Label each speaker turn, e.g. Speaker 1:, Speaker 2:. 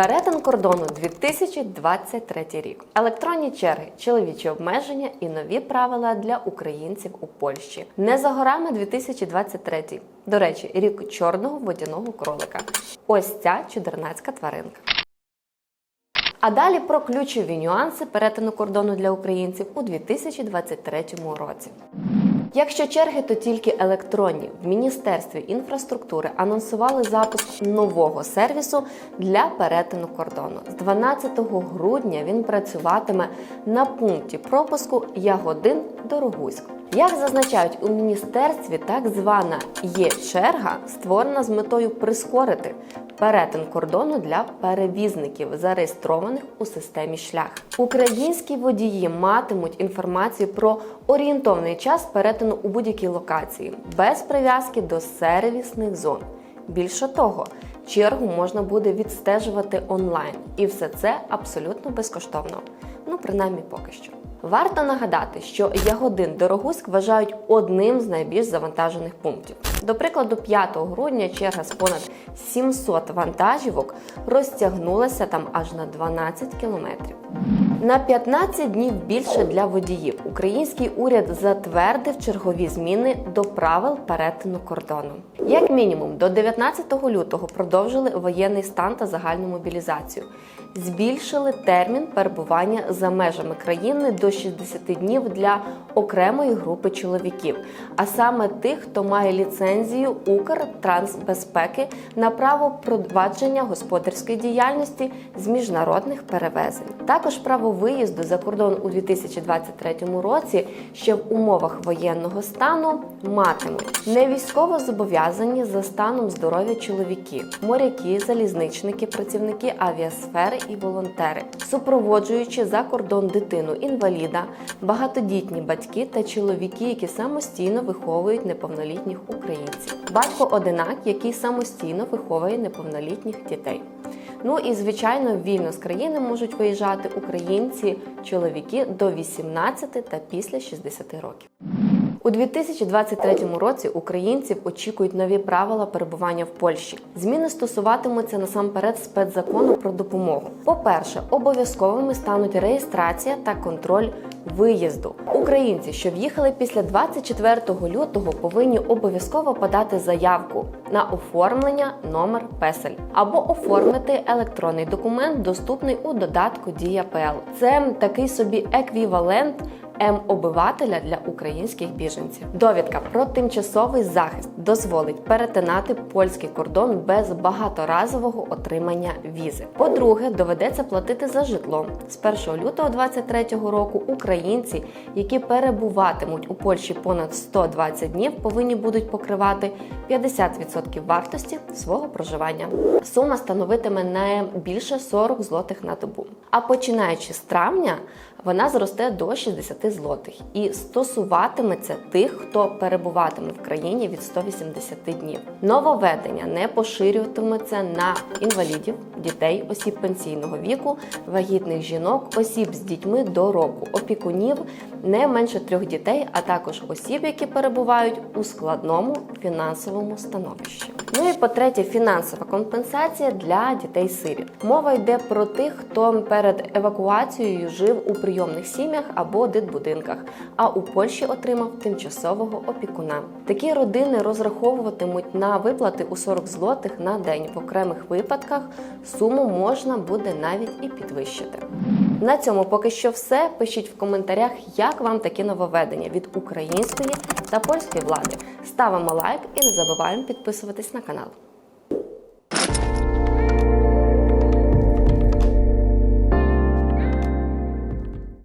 Speaker 1: Перетин кордону 2023 рік. Електронні черги, чоловічі обмеження і нові правила для українців у Польщі. Не за горами 2023. До речі, рік чорного водяного кролика. Ось ця чудернацька тваринка. А далі про ключові нюанси перетину кордону для українців у 2023 році. Якщо черги, то тільки електронні. В Міністерстві інфраструктури анонсували запуск нового сервісу для перетину кордону. З 12 грудня він працюватиме на пункті пропуску Ягодин Дорогуськ. Як зазначають у міністерстві, так звана є-черга створена з метою прискорити перетин кордону для перевізників, зареєстрованих у системі шлях. Українські водії матимуть інформацію про орієнтовний час перетину у будь-якій локації без прив'язки до сервісних зон. Більше того, чергу можна буде відстежувати онлайн, і все це абсолютно безкоштовно. Ну, принаймні поки що. Варто нагадати, що Ягодин Дорогуськ вважають одним з найбільш завантажених пунктів. До прикладу, 5 грудня черга з понад 700 вантажівок розтягнулася там аж на 12 кілометрів. На 15 днів більше для водіїв український уряд затвердив чергові зміни до правил перетину кордону. Як мінімум, до 19 лютого продовжили воєнний стан та загальну мобілізацію. Збільшили термін перебування за межами країни до 60 днів для окремої групи чоловіків, а саме тих, хто має ліцензію Укртрансбезпеки на право провадження господарської діяльності з міжнародних перевезень. Також право виїзду за кордон у 2023 році ще в умовах воєнного стану матимуть не військово зобов'язані за станом здоров'я чоловіки, моряки, залізничники, працівники авіасфери і волонтери, супроводжуючи за кордон дитину інваліда, багатодітні батьки та чоловіки, які самостійно виховують неповнолітніх українців, батько одинак, який самостійно виховує неповнолітніх дітей. Ну і звичайно, вільно з країни можуть виїжджати українці, чоловіки до 18 та після 60 років. У 2023 році українців очікують нові правила перебування в Польщі. Зміни стосуватимуться насамперед спецзакону про допомогу. По-перше, обов'язковими стануть реєстрація та контроль виїзду. Українці, що в'їхали після 24 лютого, повинні обов'язково подати заявку на оформлення номер песель або оформити електронний документ, доступний у додатку Дія ПЛ. Це такий собі еквівалент. М-обивателя для українських біженців. Довідка про тимчасовий захист дозволить перетинати польський кордон без багаторазового отримання візи. По-друге, доведеться платити за житло. З 1 лютого 2023 року українці, які перебуватимуть у Польщі понад 120 днів, повинні будуть покривати 50% вартості свого проживання. Сума становитиме не більше 40 злотих на добу. А починаючи з травня, вона зросте до 60 злотих і стосуватиметься тих, хто перебуватиме в країні від 180 днів. Нововведення не поширюватиметься на інвалідів, дітей, осіб пенсійного віку, вагітних жінок, осіб з дітьми до року, опікунів не менше трьох дітей, а також осіб, які перебувають у складному фінансовому становищі. Ну і по-третє, фінансова компенсація для дітей-сиріт. Мова йде про тих, хто перед евакуацією жив у прийомних сім'ях або дитбудинках, а у Польщі отримав тимчасового опікуна. Такі родини розраховуватимуть на виплати у 40 злотих на день. В окремих випадках суму можна буде навіть і підвищити. На цьому поки що все. Пишіть в коментарях, як вам такі нововведення від української та польської влади. Ставимо лайк і не забуваємо підписуватись на канал.